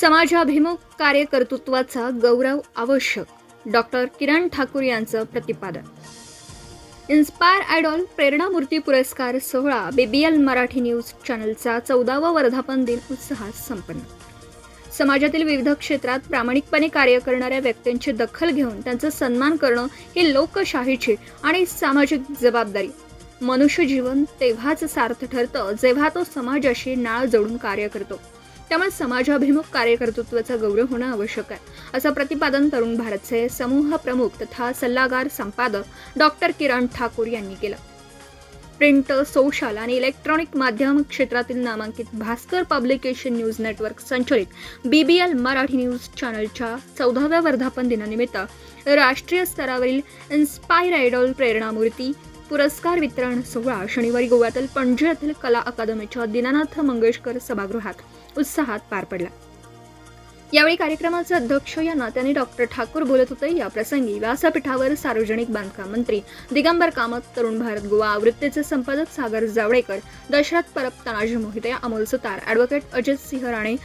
समाजाभिमुख कार्यकर्तृत्वाचा गौरव आवश्यक. डॉक्टर किरण ठाकूर यांचं प्रतिपादन. इन्स्पायर आयडॉल प्रेरणामूर्ती पुरस्कार सोहळा बीबीएल मराठी न्यूज चॅनलचा चौदावा वर्धापन दिन उत्साहात संपन्न. समाजातील विविध क्षेत्रात प्रामाणिकपणे कार्य करणाऱ्या व्यक्तींची दखल घेऊन त्यांचा सन्मान करणं ही लोकशाहीची आणि सामाजिक जबाबदारी. मनुष्य जीवन तेव्हाच सार्थ ठरतं जेव्हा तो समाजाशी नाळ जोडून कार्य करतो. त्यामुळे समाजाभिमुख कार्यकर्तृत्वाचा गौरव होणं आवश्यक आहे. असं प्रतिपादन तरुण भारतचे समूह प्रमुख तथा सल्लागार संपादक डॉक्टर किरण ठाकूर यांनी केलं. प्रिंट सोशल आणि इलेक्ट्रॉनिक माध्यम क्षेत्रातील नामांकित भास्कर पब्लिकेशन न्यूज नेटवर्क संचलित एल मराठी न्यूज चॅनलच्या चौदाव्या वर्धापन दिनानिमित्त राष्ट्रीय स्तरावरील इन्स्पायर आयडॉल प्रेरणामूर्ती पुरस्कार वितरण सोहळा शनिवारी गोव्यातील पणजी येथील कला अकादमीच्या दीनानाथ मंगेशकर सभागृहात उत्साहात पार पडला. यावेळी कार्यक्रमाचे अध्यक्ष यांना त्यांनी डॉक्टर ठाकूर बोलत होते. या प्रसंगी व्यासपीठावर सार्वजनिक बांधकाम मंत्री दिगंबर कामत तरुण भारत गोवा आवृत्तीचे संपादक सागर जावडेकर दशरथ परब तानाजी मोहिते अमोल सुतार ॲडव्होकेट अजित सिंह राणे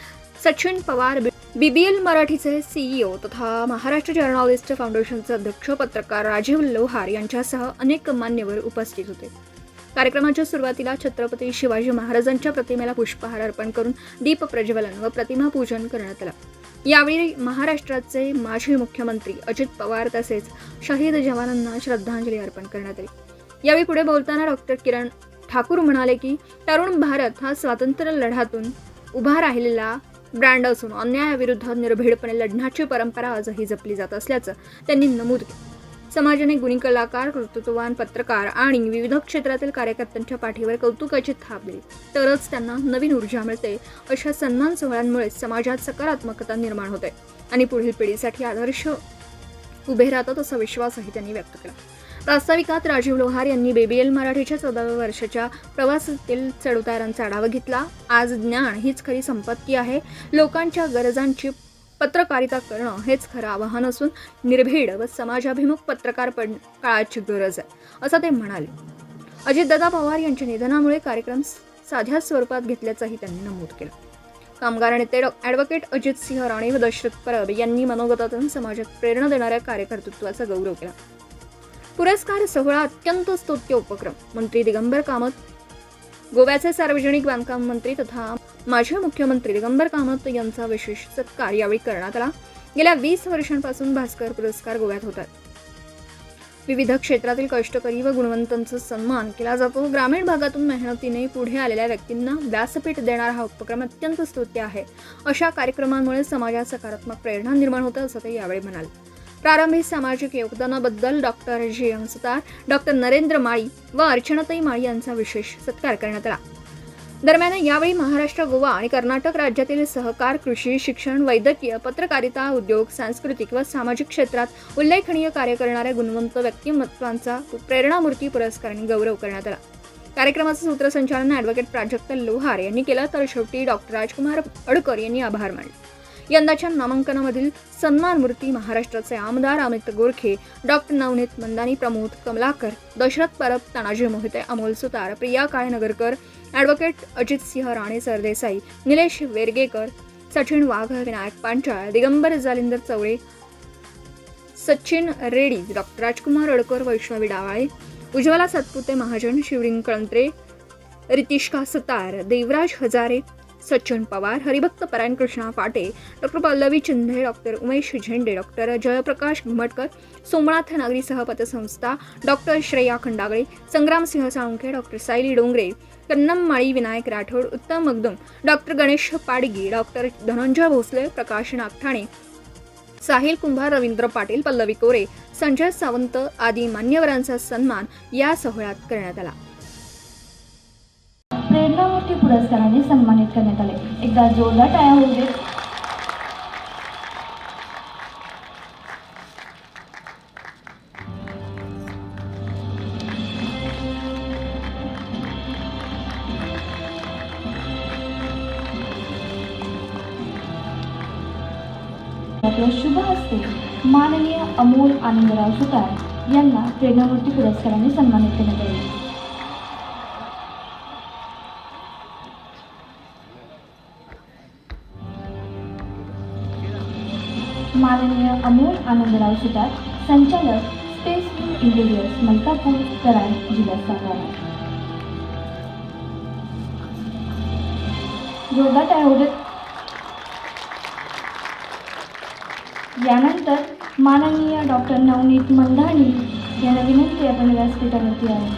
सचिन पवार बीबीएल मराठीचे सीईओ तथा महाराष्ट्र जर्नालिस्ट फाउंडेशनचे अध्यक्ष पत्रकार राजीव लोहार यांच्यासह अनेक मान्यवर उपस्थित होते. कार्यक्रमाच्या सुरुवातीला छत्रपती शिवाजी महाराजांच्या प्रतिमेला पुष्पहार अर्पण करून दीप प्रज्वलन व प्रतिमा पूजन करण्यात आलं. यावेळी महाराष्ट्राचे माजी मुख्यमंत्री अजित पवार तसेच शहीद जवानांना श्रद्धांजली अर्पण करण्यात आली. यावेळी पुढे बोलताना डॉक्टर किरण ठाकूर म्हणाले की तरुण भारत हा स्वातंत्र्य लढ्यातून उभा राहिलेला ब्रँड असून अन्यायाविरुद्ध निर्भीडपणे लढण्याची परंपरा आजही जपली जात असल्याचं त्यांनी नमूद केलं. समाजाने गुणी कलाकार कर्तृत्ववान पत्रकार आणि विविध क्षेत्रातील कार्यकर्त्यांच्या पाठीवर कौतुकाची थाप दिली. तरच त्यांना नवीन ऊर्जा मिळते अशा सन्मान सोहळ्यांमुळे समाजात सकारात्मकता निर्माण होते. आणि पुढील पिढीसाठी आदर्श उभे राहतात असा विश्वासही त्यांनी व्यक्त केला. प्रास्ताविकात राजीव लोहार यांनी बेबीएल मराठीच्या चौदाव्या वर्षाच्या प्रवासातील चढउतारांचा आढावा घेतला. आज ज्ञान हीच खरी संपत्ती आहे. लोकांच्या गरजांची पत्रकारिता करणं हेच खरं आव्हान असून निर्भीड व समाजाभिमुख पत्रकार पण काळाची गरज आहे असं ते म्हणाले. अजितदादा पवार यांच्या निधनामुळे कार्यक्रम साध्या स्वरूपात घेतल्याचंही त्यांनी नमूद केलं. कामगार नेते ॲडव्होकेट अजित सिंह राणे व दशरथ परब यांनी मनोगतातून समाजात प्रेरणा देणाऱ्या कार्यकर्तृत्वाचा गौरव केला. पुरस्कार सोहळा अत्यंत स्तुत्य उपक्रम. मंत्री दिगंबर कामत गोव्याचे सार्वजनिक बांधकाम मंत्री तथा माजी मुख्यमंत्री दिगंबर कामत यांचा विशेष सत्कार यावेळी करण्यात आला. गेल्या वीस वर्षांपासून भास्कर पुरस्कार गोव्यात होतात. विविध क्षेत्रातील कष्टकरी व गुणवंतांचा सन्मान केला जातो. ग्रामीण भागातून मेहनतीने पुढे आलेल्या व्यक्तींना व्यासपीठ देणारा हा उपक्रम अत्यंत स्तुत्य आहे. अशा कार्यक्रमांमुळे समाजात सकारात्मक प्रेरणा निर्माण होतं असं ते यावेळी म्हणाले. प्रारंभी सामाजिक योगदानाबद्दल doctor G Sutar doctor Narendra Mali व अर्चनाताई माळी यांचा विशेष सत्कार करण्यात आला. दरम्यान यावेळी महाराष्ट्र गोवा आणि कर्नाटक राज्यातील सहकार कृषी शिक्षण वैद्यकीय पत्रकारिता उद्योग सांस्कृतिक व सामाजिक क्षेत्रात उल्लेखनीय कार्य करणाऱ्या गुणवंत व्यक्तिमत्वांचा प्रेरणामूर्ती पुरस्कारांनी गौरव करण्यात आला. कार्यक्रमाचं सूत्रसंचालन ॲडव्होकेट प्राजक्त लोहार यांनी केलं तर शेवटी डॉक्टर राजकुमार अडकर यांनी आभार मानले. यंदाच्या नामांकनामधील सन्मान मूर्ती महाराष्ट्राचे आमदार Amit Gorkhe doctor Navneet Mandani Pramod Kamlakar Dashrath Parab Tanaji Mohite Amol Sutar Priya Kalenagarkar advocate Ajit Singh Rane Sardesai Nilesh Vergekar Sachin Wagh Vinayak Panchal Digambar Jalinder Chavale Sachin Reddy doctor Rajkumar Adkar Vaishnavi Dawale Ujjwala Satpute Mahajan Shivling Kalantre Ritishka Satar Devraj Hazare Sachin Pawar हरिभक्त परायण Krishna Pate doctor Pallavi Chindhe doctor Umesh Zende doctor Jayprakash Ghumatkar Somnath नागरी सहपतसंस्था doctor Shreya Khandagale Sangramsinh Salunkhe doctor Sayali Dongre Kannam Mali Vinayak Rathod Uttam Magdum doctor Ganesh Padgi doctor Dhananjay Bhosale Prakash Nagthane Sahil Kumbhar Ravindra Patil Pallavi Kore Sanjay Sawant आदी मान्यवरांचा सन्मान या सोहळ्यात करण्यात आला. प्रेरणामूर्ती पुरस्काराने सन्मानित करण्यात आले. एकदा जोरदार टाळ्या होऊ देत शुभ हस्ते माननीय अमोल आनंदराव सुतार यांना प्रेरणामूर्ती पुरस्काराने सन्मानित करण्यात आले. माननीय अमोल आनंदराव सुतार संचालक space view interiors Malkapur Karad जिल्हा सातारा जोरदार टाळ्या यानंतर माननीय डॉक्टर नवनीत मंधाणी यांना विनंती आपण व्यासपीठावरती आहे.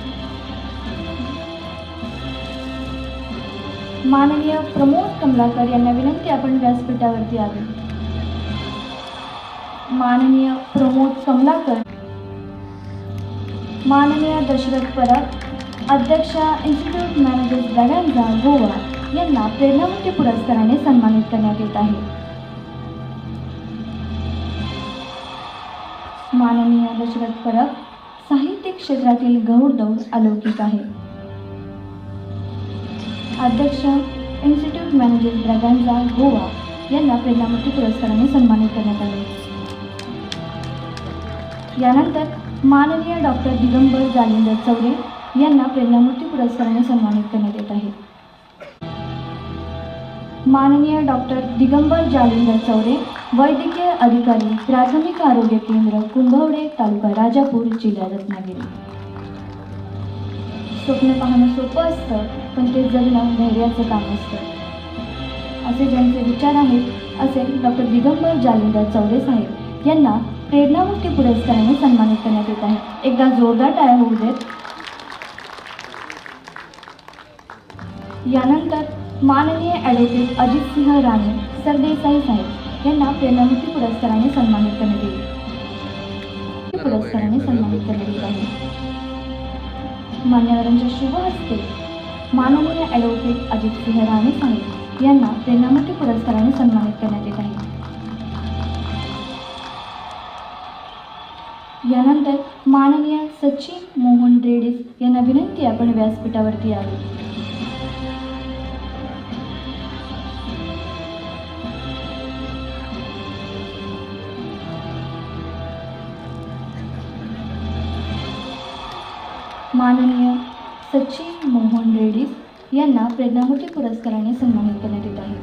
माननीय प्रमोद कमलाकर यांना विनंती आपण व्यासपीठावरती यावे माननीय प्रमोद कमलाकर. माननीय दशरथ परब अध्यक्ष इन्स्टिट्यूट मॅनेजर्स ब्रॅगांजा गोवा यांना प्रेरणावती पुरस्काराने सन्मानित करण्यात येत आहे. माननीय दशरथ परब साहित्य क्षेत्रातील गौरदौर अलौकिक आहे. अध्यक्ष इन्स्टिट्यूट मॅनेजर ब्रगांजा गोवा यांना प्रेरणामती पुरस्काराने सन्मानित करण्यात आले. यानंतर माननीय डॉक्टर दिगंबर जालिंदर चौरे यांना प्रेरणामूर्ती पुरस्काराने सन्मानित करण्यात येत आहे. माननीय डॉक्टर दिगंबर जालिंदर चौरे वैद्यकीय अधिकारी प्राथमिक आरोग्य केंद्र कुंभवडे तालुका राजापूर जिल्हा रत्नागिरी. स्वप्न पाहणं सोपं असतं पण ते जगणं धैर्याचं काम असतं. असे ज्यांचे विचार आहेत असे डॉक्टर दिगंबर जालिंदर चौरे साहेब यांना प्रेरणामुक्ती पुरस्काराने सन्मानित करण्यात येत आहे. एकदा जोरदार टाळ्या होऊ देत. यानंतर माननीय ॲडव्होकेट अजित सिंह राणे सरदेसाई साहेब यांना प्रेरणामुक्ती पुरस्काराने सन्मानित करण्यात येईल. पुरस्काराने सन्मानित करण्यात येत आहे. मान्यवरांच्या शुभ हस्ते माननीय ॲडव्होकेट अजित सिंह राणे साहेब यांना प्रेरणामुक्ती पुरस्काराने सन्मानित करण्यात येत आहे. यानंतर माननीय सचिन मोहन रेड्डीस यांना विनंती आपण व्यासपीठावरती आली. माननीय सचिन मोहन रेड्डीस यांना प्रेरणामूर्ती पुरस्काराने सन्मानित करण्यात येत आहे.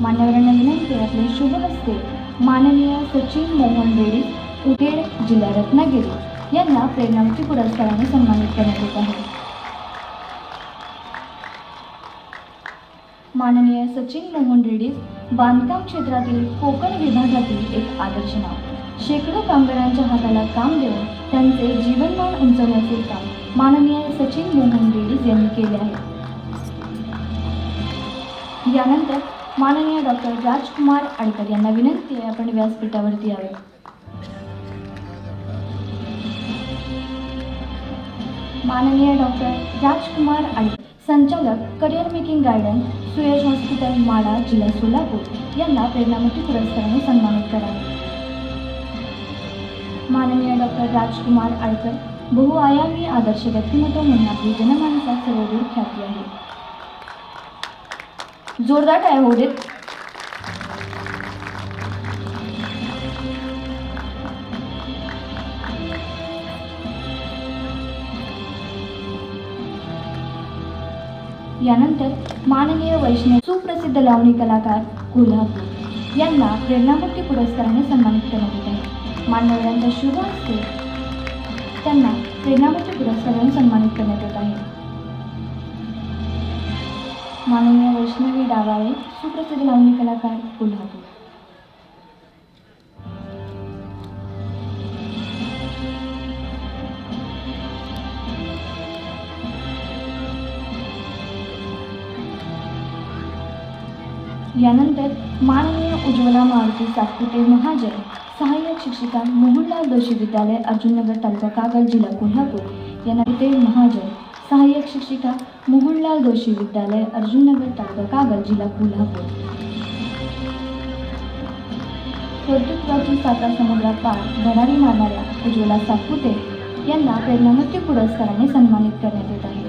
मान्यवरांना विनंती आपले शुभ हस्ते माननीय सचिन मोहन रेडीस उटेड जिल्हा रत्नागिरी. यांना प्रेरणावती पुरस्काराने सन्मानित करण्यात येत आहे. माननीय सचिन मोहन रेड्डीज बांधकाम क्षेत्रातील कोकण विभागातील एक आदर्श नाव. शेकडो कामगारांच्या हाताला काम देऊन त्यांचे जीवनमान उंचवण्याचे काम माननीय सचिन मोहन रेड्डीज यांनी केले आहे. यानंतर माननीय डॉक्टर राजकुमार आडकर यांना विनंती आहे आपण व्यासपीठावरती यावे. माननीय डॉक्टर राजकुमार आणि संचालक career making garden Suyash hospital Madha जिल्हा सोलापूर यांना प्रेरणामूर्ती पुरस्काराने सन्मानित करावे माननीय डॉक्टर राजकुमार आडकर बहुआयामी आदर्श व्यक्तिमत्व म्हणून आपली जनमानसात सर्वदूर ख्याती आहे. जोरदार टाळ्या होऊ देत. यानंतर माननीय वैष्णव सुप्रसिद्ध लावणी कलाकार कोल्हापूर यांना प्रेरणामुक्ती पुरस्काराने सन्मानित करण्यात येत आहे. मान्यवरांच्या शुभ हस्ते त्यांना प्रेरणामुक्ती पुरस्काराने सन्मानित करण्यात येत आहे. माननीय वैष्णवी डावाळे सुप्रसिद्ध लावणी कलाकार कोल्हापूर यानंतर माननीय उज्ज्वला मारुती सातपुते महाजन सहाय्यक शिक्षिका मोहनलाल जोशी विद्यालय अर्जुननगर तालुका कागल जिल्हा कोल्हापूर. यांना ते महाजन सहाय्यक शिक्षिका मोहनलाल जोशी विद्यालय अर्जुननगर तालुका कागल जिल्हा कोल्हापूर. कर्तृत्वाची साता समुद्रात पार धडारी मारणाऱ्या उज्ज्वला सातपुते यांना प्रेरणामूर्ती पुरस्काराने सन्मानित करण्यात येत आहे.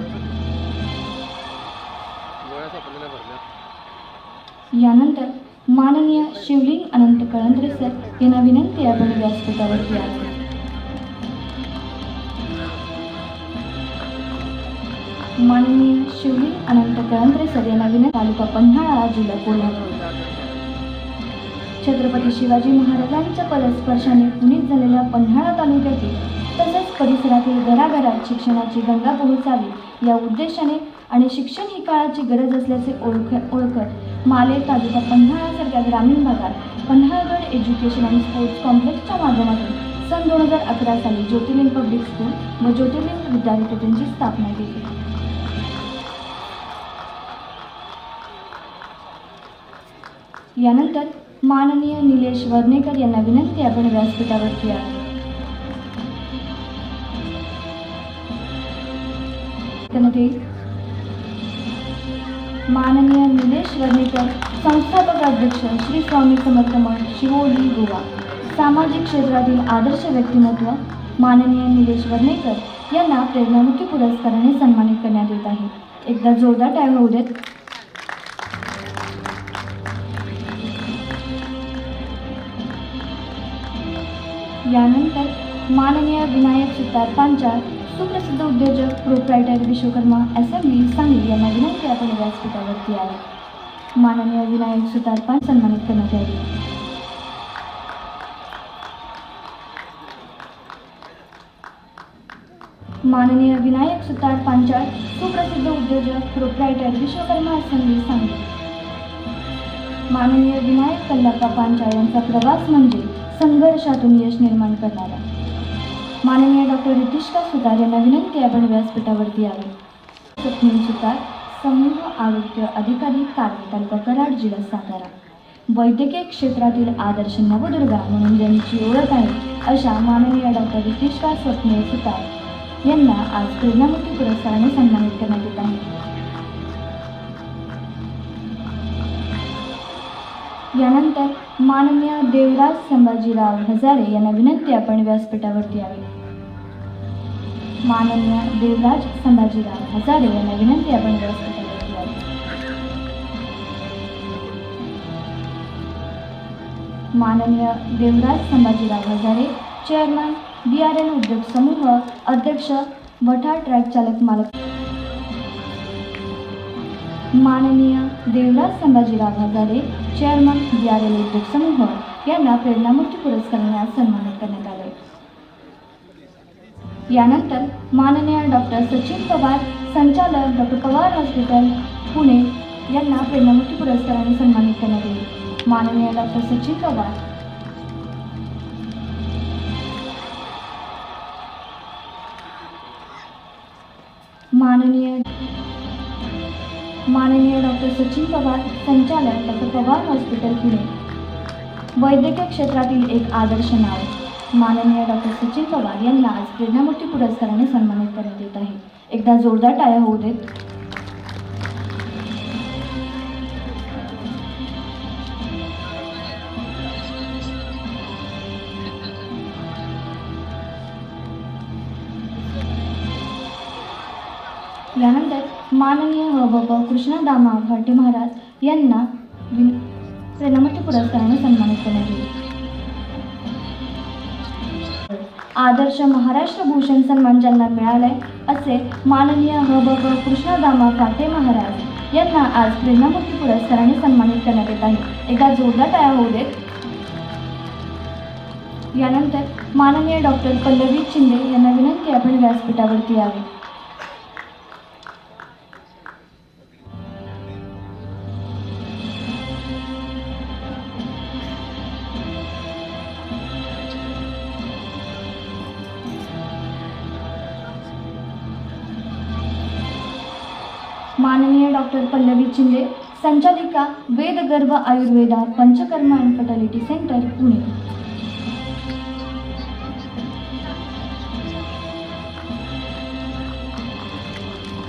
यानंतर माननीय शिवलिंग अनंत कळंदरे सर यांना विनंती आपण व्यासपीठावरती आहे माननीय शिवलिंग अनंत कळंदरे सर यांना विनंती तालुका पन्हाळा जिल्हा कोल्हापूर. छत्रपती शिवाजी महाराजांच्या पदस्पर्शाने पुनीत झालेल्या पन्हाळा तालुक्यातील तसेच परिसरातील घराघरात शिक्षणाची गंगा पोहोचावी या उद्देशाने आणि शिक्षण ही काळाची गरज असल्याचे ओळख ओळखत माले तालुका पन्हाळासारख्या ग्रामीण भागात पन्हाळगड एज्युकेशन आणि स्पोर्ट्स कॉम्प्लेक्सच्या माध्यमातून सन दोन हजार अकरा साली ज्योतिर्लिंग पब्लिक स्कूल व ज्योतिर्लिंग विद्यापीठांची स्थापना केली. यानंतर माननीय निलेश वर्णेकर यांना विनंती आपण व्यासपीठावरती आहे त्यामध्ये माननीय निलेश वर्णेकर संस्थापक अध्यक्ष श्री स्वामी समर्थ मठ शिवोली गोवा. सामाजिक क्षेत्रातील आदर्श व्यक्तिमत्व माननीय निलेश वर्णेकर यांना प्रेरणामुखी पुरस्काराने सन्मानित करण्यात येत आहे. एकदा जोरदार टाळ होऊ देत. यानंतर माननीय विनायक सिद्धार्थांच्या पांचाळ सुप्रसिद्ध उद्योजक प्रोप्रायटर विश्वकर्मा असेंब्ली सांगली यांना विनंती आपण व्यासपीठावरती आहे माननीय विनायक सुतार पान सन्मानित करण्यात यावी माननीय विनायक सुतार पांचाळ सुप्रसिद्ध उद्योजक प्रोप्रायटर विश्वकर्मा असेंब्ली सांगली माननीय विनायक कल्लाप्पा पांचाळ यांचा प्रवास म्हणजे संघर्षातून यश निर्माण करणारा. माननीय डॉक्टर रितिष्का सुतार यांना विनंती आपण व्यासपीठावरती आलो स्वप्नील सुतार समूह आरोग्य अधिकारी कारणे तालुका कराड जिल्हा सातारा. वैद्यकीय क्षेत्रातील आदर्श नवदुर्गा म्हणून ज्यांची ओळख आहे अशा माननीय डॉक्टर रितिष्का स्वप्नील सुतार यांना आज प्रेरणामुखी पुरस्काराने सन्मानित करण्यात येत आहे. यानंतर माननीय देवराज संभाजीराव हजारे यांना विनंती आपण व्यासपीठावरती यावी. माननीय देवराज संभाजीराव हजारे यांना विनंती आपण व्यासपीठावरती यावे. माननीय Devraj Sambhajirao Hazare chairman B R N उद्योग समूह अध्यक्ष वठार ट्रॅक चालक मालक माननीय Devraj Sambhajirao Hazare chairman B R L उद्योग समूह यांना प्रेरणामूर्ती पुरस्काराने आज सन्मानित करण्यात आले. यानंतर माननीय डॉक्टर सचिन पवार संचालक डॉक्टर पवार हॉस्पिटल पुणे यांना प्रेरणामूर्ती पुरस्काराने सन्मानित करण्यात येईल माननीय डॉक्टर सचिन पवार. माननीय माननीय डॉक्टर सचिन पवार संचालक डॉक्टर पवार हॉस्पिटल पुणे. वैद्यकीय क्षेत्रातील एक आदर्श नाव माननीय डॉक्टर सचिन पवार यांना आज प्रेरणामूर्ती पुरस्काराने सन्मानित करण्यात येत आहे. एकदा जोरदार टाळ्या होऊ देत. यानंतर माननीय हबप कृष्णदामा घाटे महाराज यांना विन- पुरस्काराने सन्मानित करण्यात येईल आदर्श महाराष्ट्र भूषण सन्मान ज्यांना मिळालाय असे माननीय हबप कृष्णदामा काटे महाराज यांना आज प्रेरणामूर्ती पुरस्काराने सन्मानित करण्यात येत आहे. एका जोरदार तयार होऊ देत. यानंतर माननीय डॉक्टर पल्लवी शिंदे यांना विनंती आपण व्यासपीठावरती यावे. डॉक्टर पल्लवी शिंदे संचालिका Vedgarbha Ayurveda Panchakarma and fertility centre Pune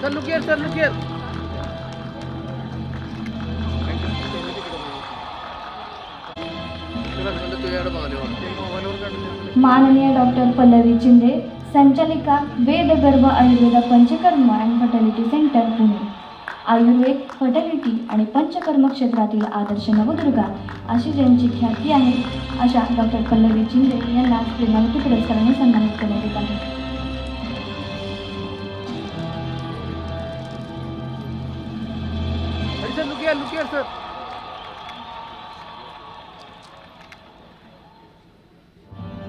sir here, sir, look here. माननीय डॉक्टर पल्लवी शिंदे संचालिका Vedgarbha Ayurveda Panchakarma and fertility centre Pune Ayurveda fertility आणि पंचकर्म क्षेत्रातील आदर्श नवदुर्गा अशी ज्यांची ख्याती आहे अशा डॉक्टर पल्लवी शिंदे यांना प्रेमावती पुरस्काराने सन्मानित करण्यात येत आहे.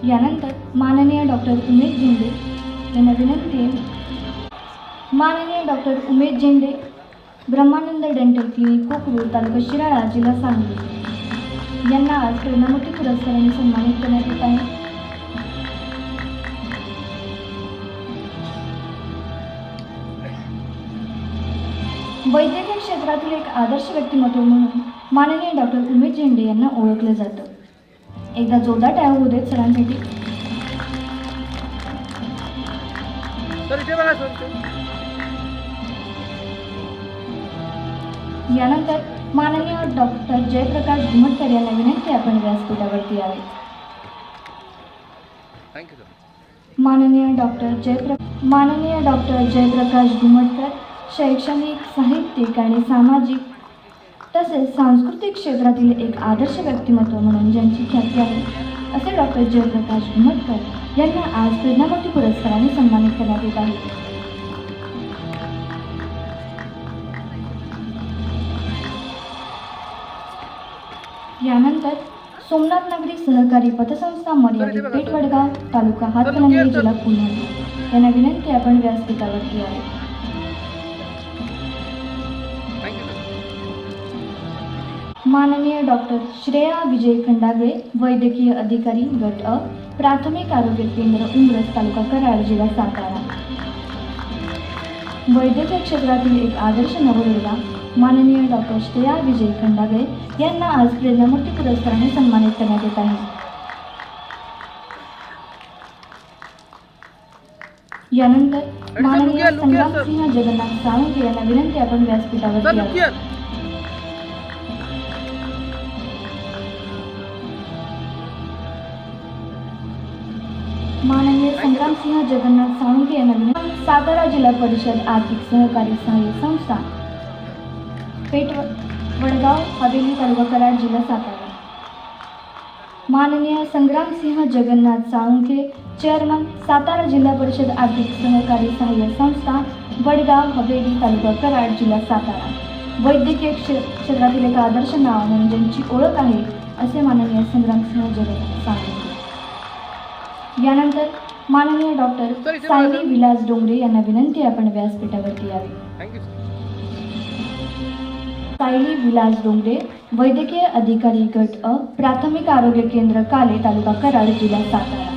यानंतर माननीय डॉक्टर उमेश झेंडे यांना विनंती आहे माननीय doctor Umesh Zende Brahmanand dental clinic Kokrud taluka Shirala जिल्हा सांगली. यांना आज प्रेरणामूर्ती पुरस्काराने सन्मानित करण्यात येत आहे. वैद्यकीय क्षेत्रातील एक आदर्श व्यक्तिमत्व म्हणून माननीय डॉक्टर उमेश झेंडे यांना ओळखलं जातं. एकदा जोरदार टाळ्या होऊ देत सरांसाठी. यानंतर माननीय डॉक्टर जयप्रकाश घुमटकर यांना विनंती आपण व्यासपीठावरती यावे. माननीय डॉक्टर जयप्र माननीय डॉक्टर जयप्रकाश घुमटकर शैक्षणिक साहित्यिक आणि सामाजिक तसेच सांस्कृतिक क्षेत्रातील एक आदर्श व्यक्तिमत्व म्हणून ज्यांची ख्याती आहे असे डॉक्टर जयप्रकाश घुमटकर यांना आज प्रेरणामूर्ती पुरस्काराने सन्मानित करण्यात येत आहे. यानंतर सोमनाथ नगरी सहकारी पतसंस्था मर्यादित पेठ वडगाव तालुका हातकणंगले जिल्हा पुणे. यांना विनंती आपण व्यासपीठावरती आहे. माननीय डॉक्टर श्रेया विजय खंडागळे वैद्यकीय अधिकारी गट अ प्राथमिक आरोग्य केंद्र उमरस तालुका कराड जिल्हा सातारा. वैद्यकीय क्षेत्रातील एक आदर्श नवदुर्गा माननीय डॉक्टर श्रेया विजय खंडागळे यांना आज प्रेरणामूर्ती पुरस्काराने सन्मानित करण्यात येत आहे. यानंतर माननीय. संग्रामसिंह जगन्नाथ साळुंके यांना विनंती आपण हिअर माननीय संग्रामसिंह जगन्नाथ साळुंके यांना विनंती सातारा जिल्हा परिषद आर्थिक सहकारी सहाय्य संस्था पेठ वडगाव हवेली तालुका कराड जिल्हा सातारा. माननीय संग्रामसिंह जगन्नाथ साळुंके चेअरमन सातारा जिल्हा परिषद आर्थिक सहकारी सहाय्य संस्था वडगाव हवेली तालुका कराड जिल्हा सातारा. वैद्यकीय क्षे क्षेत्रातील एक आदर्श नाव म्हणून ज्यांची ओळख आहे असे माननीय संग्रामसिंह जगन्नाथ साळुंके यानंतर माननीय डॉक्टर सायली. विलास डोंगरे यांना विनंती आपण व्यासपीठावरती यावे. सायली विलास डोंगरे वैद्यकीय अधिकारी गट अ प्राथमिक आरोग्य केंद्र काले तालुका कराड जिल्हा सातारा.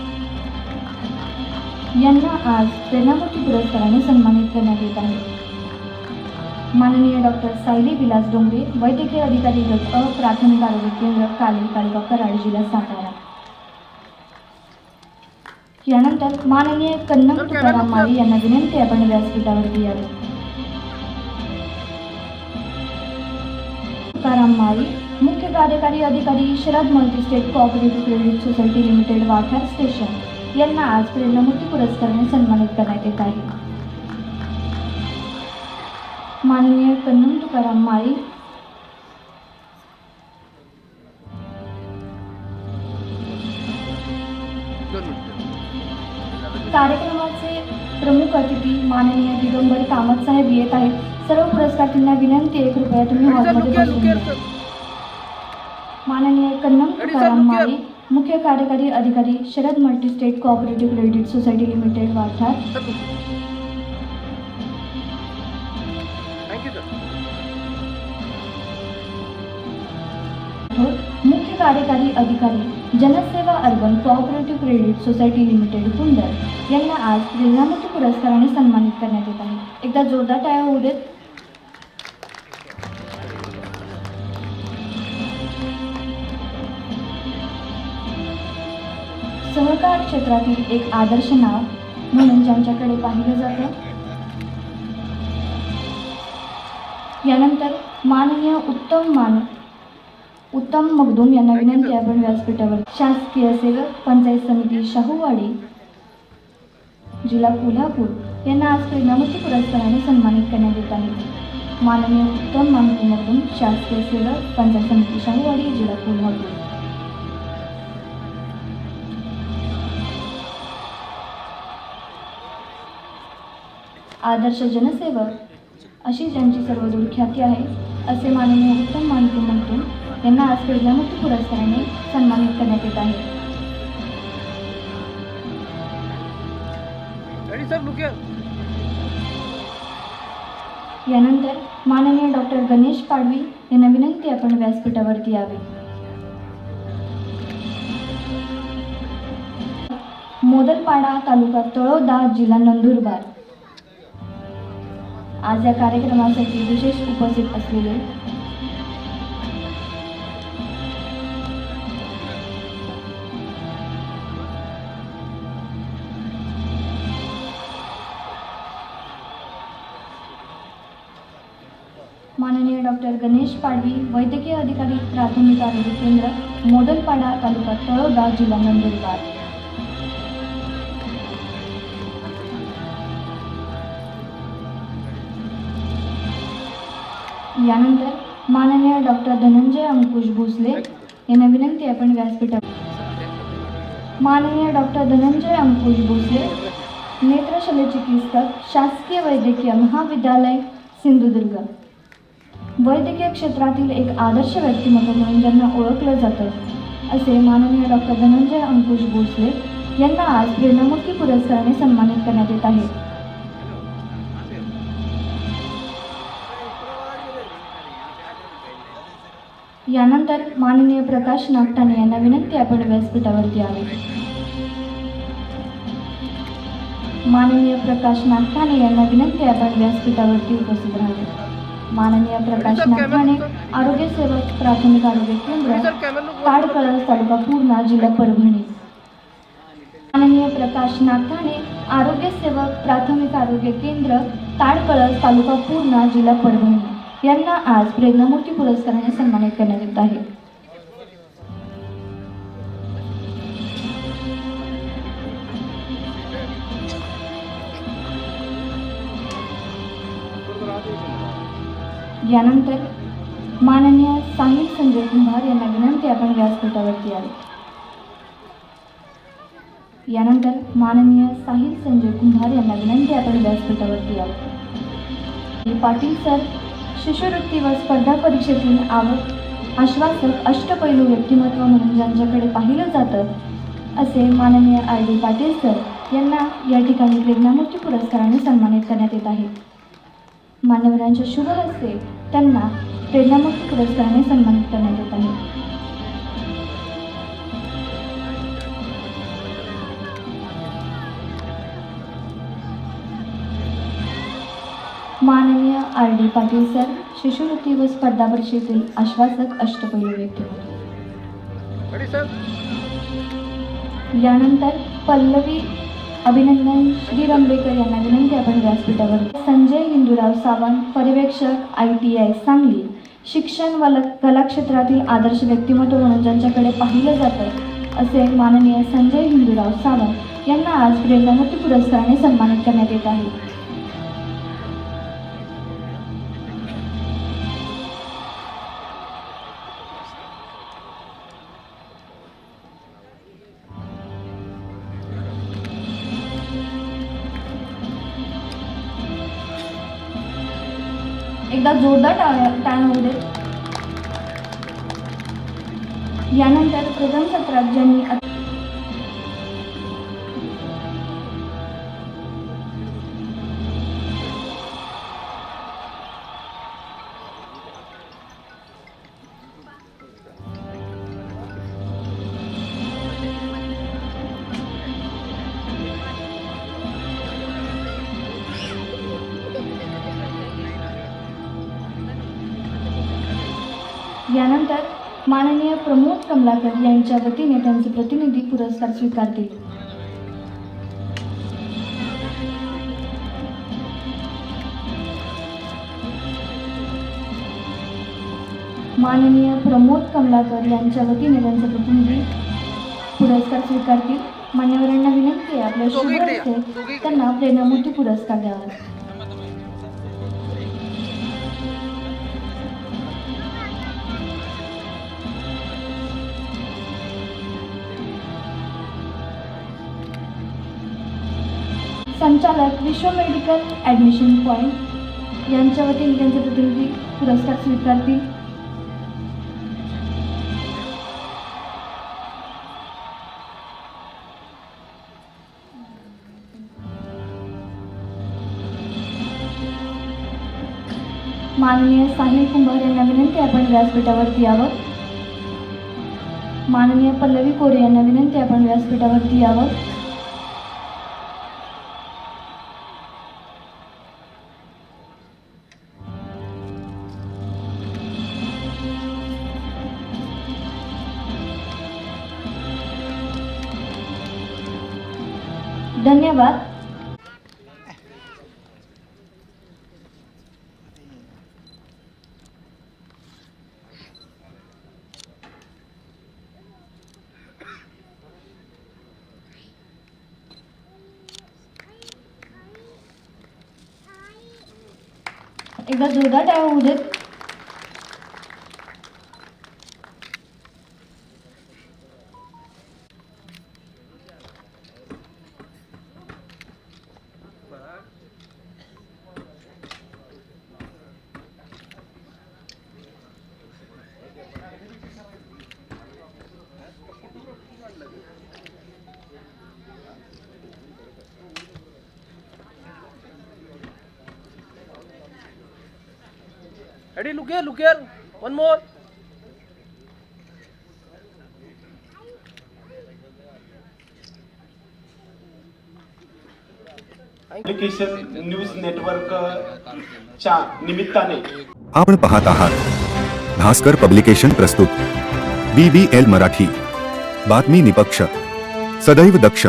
यांना आज प्रेरणामूर्ती पुरस्काराने सन्मानित करण्यात येत आहे. माननीय डॉक्टर सायली विलास डोंगरे वैद्यकीय अधिकारी गट अ प्राथमिक आरोग्य केंद्र काले तालुका कराड जिल्हा सातारा. यानंतर माननीय कन्नम तुकाराम कॅमेरा माळी यांना विनंती आपण व्यासपीठावरती यावी. तुकाराम माळी मुख्य कार्यकारी अधिकारी Sharad multi state cooperative credit society limited Wathar station यांना आज प्रेरणामूर्ती पुरस्काराने सन्मानित करण्यात येत आहे. माननीय कन्नम तुकाराम माळी कार्यक्रमाचे प्रमुख अतिथी माननीय दिगंबर कामत साहेब येत आहेत. सर्व पुरस्कारार्थींना विनंती आहे कृपया तुम्ही हॉलमध्ये बसून घ्या. माननीय कन्नम तुकाराम. माळी मुख्य कार्यकारी अधिकारी Sharad multistate cooperative credit society limited Wathar. मुख्य कार्यकारी अधिकारी Janseva urban cooperative credit society limited Kundar यांना आज प्रेरणामूर्ती पुरस्काराने सन्मानित करण्यात येत आहे. एकदा जोरदार टाळ्या होऊ सहकार क्षेत्रातील एक आदर्श नाव म्हणून ज्यांच्याकडे पाहिलं जातं. यानंतर माननीय उत्तम मान उत्तम मगदूम यांना विनंती आपण व्यासपीठावर. शासकीय सेवक पंचायत समिती शाहूवाडी जिल्हा कोल्हापूर यांना आज प्रेरणामूर्ती पुरस्काराने सन्मानित करण्यात येत आहे. माननीय उत्तम मानकू मगदूम शासकीय सेवक पंचायत समिती शाहूवाडी जिल्हा कोल्हापूर. आदर्श जनसेवक अशी ज्यांची सर्वदूर ख्याती आहे असे माननीय उत्तम मानकू मगदूम यांना आज प्रेरणामूर्ती पुरस्काराने सन्मानित करण्यात येत आहे. यानंतर माननीय डॉक्टर गणेश पाडवी यांना विनंती आपण व्यासपीठावरती यावे. मोदलपाडा तालुका तळोदा जिल्हा नंदुरबार. आज या कार्यक्रमासाठी विशेष उपस्थित असलेले माननीय डॉक्टर गणेश पाडवी वैद्यकीय अधिकारी प्राथमिक आरोग्य केंद्र मोदलपाडा तालुका तळोदा जिल्हा नंदुरबार. यानंतर माननीय डॉक्टर धनंजय अंकुश भोसले यांना विनंती आपण व्यासपीठा माननीय डॉक्टर धनंजय अंकुश भोसले नेत्रशल्यचिकित्सक शासकीय वैद्यकीय महाविद्यालय सिंधुदुर्ग. वैद्यकीय क्षेत्रातील एक आदर्श व्यक्तिमत्व म्हणून ज्यांना ओळखलं जातं असे माननीय डॉक्टर धनंजय अंकुश भोसले यांना आज प्रेरणामूर्ती पुरस्काराने सन्मानित करण्यात येत आहे. यानंतर माननीय प्रकाश नागठाणे यांना विनंती आपण व्यासपीठावरती यावे माननीय प्रकाश नागठाणे यांना विनंती आपण व्यासपीठावरती उपस्थित राहावे माननीय प्रकाश नागठाणे आरोग्य सेवक प्राथमिक आरोग्य केंद्र. ताडकळस तालुका पूर्णा जिल्हा परभणी. माननीय प्रकाश नागठाणे आरोग्य सेवक प्राथमिक आरोग्य केंद्र ताडकळस तालुका पूर्णा जिल्हा परभणी. यांना आज प्रेरणामूर्ती पुरस्काराने सन्मानित करण्यात येत आहे. यानंतर माननीय साहिल संजय कुंभार यांना विनंती आपण व्यासपीठावरती यावे यानंतर माननीय साहिल संजय कुंभार यांना विनंती आपण व्यासपीठावरती आलो पाटील सर शिष्यवृत्ती व स्पर्धा परीक्षेतील आवड आश्वासक अष्टपैलू व्यक्तिमत्व म्हणून ज्यांच्याकडे पाहिलं जातं असे माननीय आर डी पाटील सर यांना या ठिकाणी प्रेरणामूर्ती पुरस्काराने सन्मानित करण्यात येत आहे. मान्यवरांच्या शुभ हस्ते त्यांना प्रेरणामूर्ती पुरस्काराने सन्मानित करण्यात येत आहे. माननीय आर डी पाटील सर शिष्यवृत्ती व स्पर्धा परीक्षेतील आश्वासक अष्टपैलू sir? यानंतर पल्लवी अभिनंदन श्रीरंबेकर यांना विनंती आपण व्यासपीठावर. संजय हिंदूराव सावंत पर्यवेक्षक आय टी आय सांगली. शिक्षण व कला क्षेत्रातील आदर्श व्यक्तिमत्व म्हणून ज्यांच्याकडे पाहिलं जातं असे माननीय संजय हिंदूराव सावंत यांना आज प्रेरणामूर्ती पुरस्काराने सन्मानित करण्यात येत आहे. एकदा जोरदार टाळ टाळ्या होऊ देत यानंतर प्रथम सत्रात ज्यांनी यांच्या वतीने त्यांचे प्रतिनिधी पुरस्कार स्वीकारतील. माननीय प्रमोद कमलाकर यांच्या वतीने त्यांचे प्रतिनिधी पुरस्कार स्वीकारतील. मान्यवरांना विनंती आहे आपल्या शुभ त्यांना प्रेरणामूर्ती पुरस्कार द्यावा. संचालक विश्व मेडिकल ॲडमिशन पॉईंट यांच्या वतीने त्यांचे प्रतिनिधी पुरस्कार स्वीकारतील. माननीय साहिल कुंभार यांना विनंती आपण व्यासपीठावरती यावं. माननीय पल्लवी कोरे यांना विनंती आपण व्यासपीठावरती यावं. एकदा जोरदार टाळ्या होऊ Ready, look here, look here. One more. News network च्या निमित्ताने आपण पाहत आहात भास्कर पब्लिकेशन प्रस्तुत बी बी एल मराठी बातमी निपक्ष सदैव दक्ष